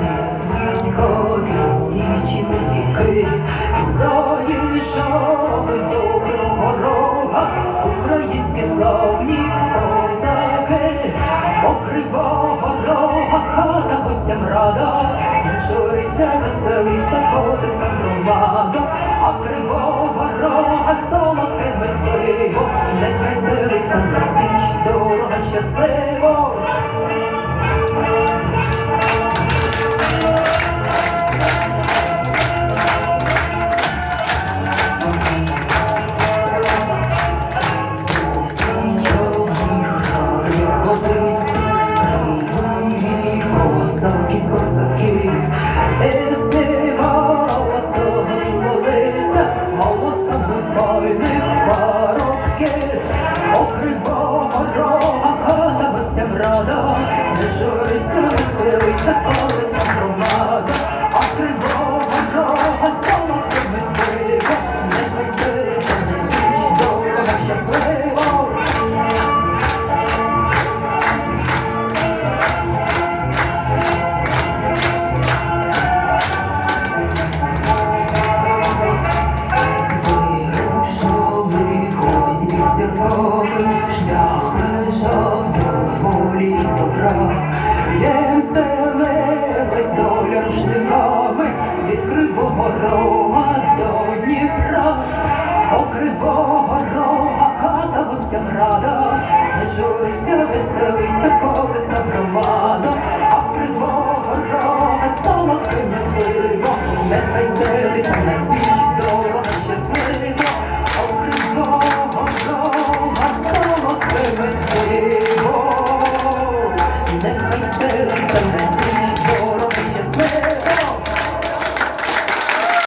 не близько від січі віки, заїжджали до Кривого Рога, українські славні козаки, о Кривого Рога, хата гостям рада, не журися, веселися, козацька громада, а Кривого Рога солодке медпиво, нехай стелиться на січ, дорога щасливо. Рога до Дніпра. О кривого рога, хата гостям рада, не журися, веселися, козацька громада, а в кривого рога солодким пиво, нехай стелиться на січ,